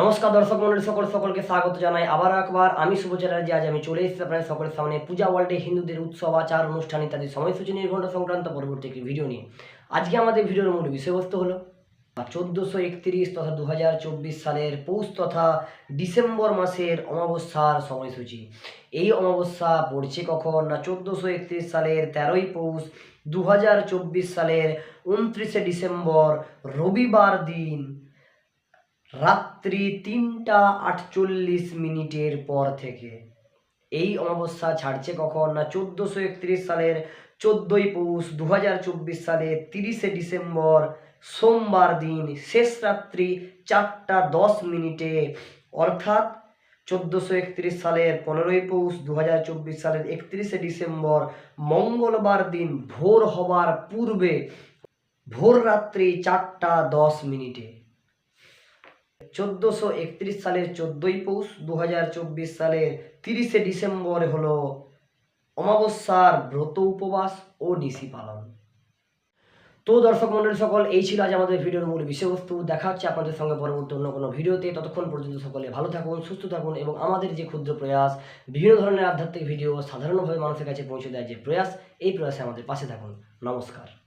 নমস্কার দর্শক মন্ডলী, সকল সকলকে স্বাগত জানাই আবার একবার। আমি শুভ চ্যাটার্জি, আজ আমি চলে এসেছি আপনাদের সকলের সামনে পূজা ওয়ার্ল্ডে হিন্দুদের উৎসব, আচার, অনুষ্ঠান ইত্যাদি সময়সূচি নির্ঘণ্ট সংক্রান্ত পরবর্তী একটি ভিডিও নিয়ে। আজকে আমাদের ভিডিওর মূল বিষয়বস্তু হলো চোদ্দোশো একত্রিশ তথা দু হাজার চব্বিশ সালের পৌষ তথা ডিসেম্বর মাসের অমাবস্যার সময়সূচি। এই অমাবস্যা পড়ছে কখন? না চোদ্দোশো একত্রিশ সালের তেরোই পৌষ দু হাজার চব্বিশ সালের উনত্রিশে ডিসেম্বর, রবিবার দিন। রাত্রি তিনটা আটচল্লিশ মিনিটের পর থেকে। এই অমাবস্যা ছাড়ছে কখন না চোদ্দোশো একত্রিশ সালের চোদ্দোই পৌষ দু সালের তিরিশে ডিসেম্বর, সোমবার দিন শেষ রাত্রি চারটা দশ মিনিটে। অর্থাৎ চোদ্দোশো একত্রিশ সালের পনেরোই পৌষ দু হাজার চব্বিশ সালের একত্রিশে ডিসেম্বর, মঙ্গলবার দিন ভোর হবার পূর্বে ভোর রাত্রি চারটা দশ মিনিটে। চোদ্দোশো একত্রিশ সালের চোদ্দোই পৌষ দু হাজার চব্বিশ সালের তিরিশে ডিসেম্বর হলো অমাবস্যার ব্রত উপবাস ও নিশি পালন। তো দর্শক মন্ডলী সকল, এই ছিল আজ আমাদের ভিডিওর মূল বিষয়বস্তু। দেখা হচ্ছে আপনাদের সঙ্গে পরবর্তী অন্য কোনো ভিডিওতে। ততক্ষণ পর্যন্ত সকলে ভালো থাকুন, সুস্থ থাকুন এবং আমাদের যে ক্ষুদ্র প্রয়াস, বিভিন্ন ধরনের আধ্যাত্মিক ভিডিও সাধারণভাবে মানুষের কাছে পৌঁছে দেয় যে প্রয়াস, এই প্রয়াসে আমাদের পাশে থাকুন। নমস্কার।